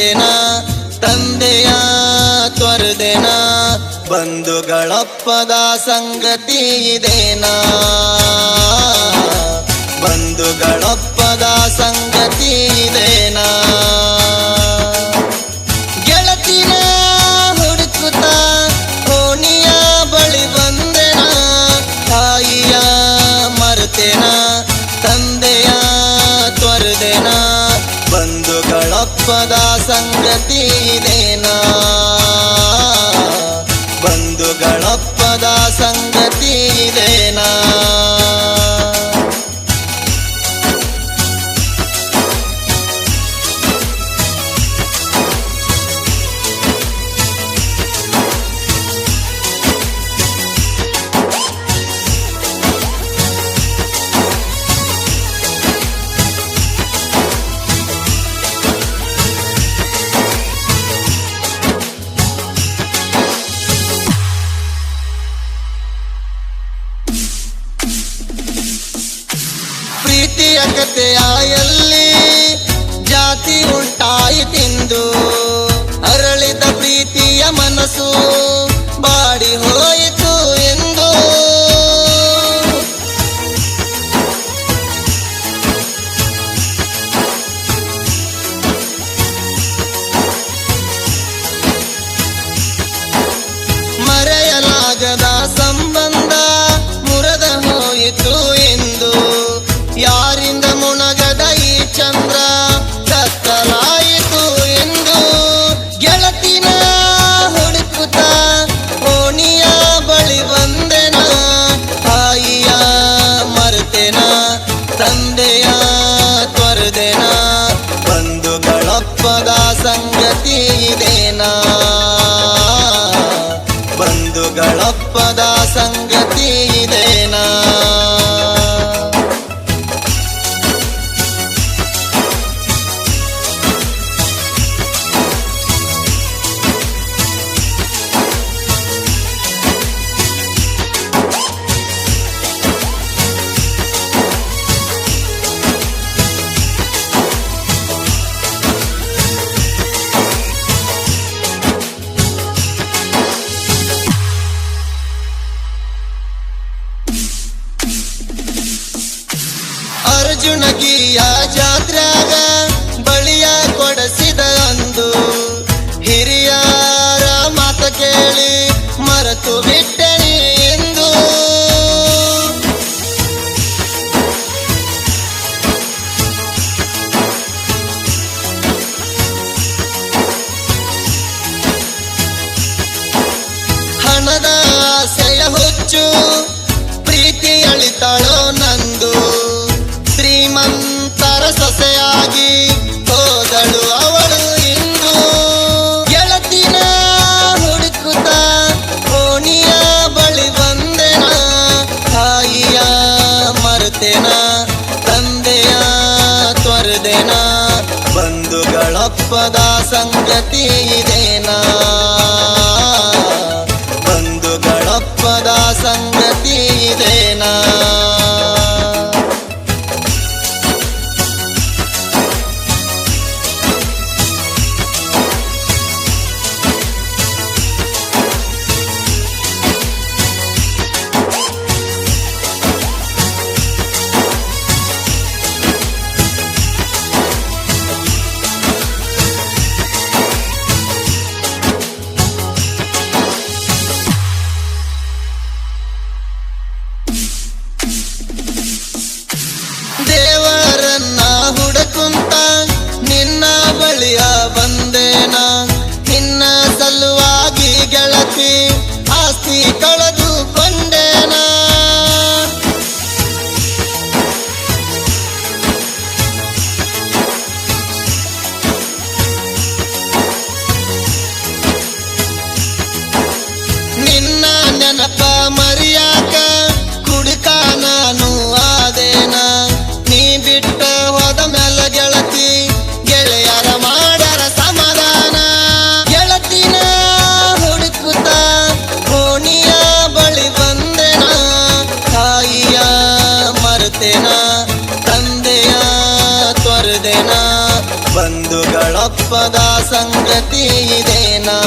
ತೊರೆದೆನ ತಂದೆಯ ತೊರೆದೆನ ಬಂಧುಗಳಪ್ಪದ ಸಂಗತಿ ಇದೇನಾ? ಬಂಧುಗಳಪ್ಪದ ಸಂಗತಿ ಇದೇನಾ ಪ್ರೀತಿಯ ಕಥೆಯ ಎಲ್ಲಿ ಜಾತಿ ಉಂಟಾಯಿತೆಂದು ಅರಳಿದ ಪ್ರೀತಿಯ ಮನಸ್ಸು ಬಾಡಿ ಹೋಯಿತು. ತೊರೆದೆನ ಬಂಧುಗಳಪ್ಪದ ಅರ್ಜುನಗಿರಿಯ ಜಾತ್ರ್ಯಾಗ ಮರೆತೆನ ತಂದೆಯ ತೊರೆದೆನ ಬಂಧುಗಳಪ್ಪದ ಸಂಗತಿ ಇದೇನಾ? ಮರಿಯಾಕ ಕುಡುಕ ನಾನು ಆದೇನ. ನೀ ಬಿಟ್ಟ ಹೋದ ಮ್ಯಾಲ ಗೆಳತಿ, ಗೆಳೆಯರ ಮಾಡರ ಸಮಾಧಾನ. ಗೆಳತಿನ ಹುಡುಕುತ್ತ ಕೋಣಿಯ ಬಳಿ ಬಂದೆನ. ತಾಯಿಯ ಮರೆತೆನ, ತಂದೆಯ ತೊರೆದೆನ. ಬಂಧುಗಳಪ್ಪದ ಸಂಗತಿ ಇದೇನಾ.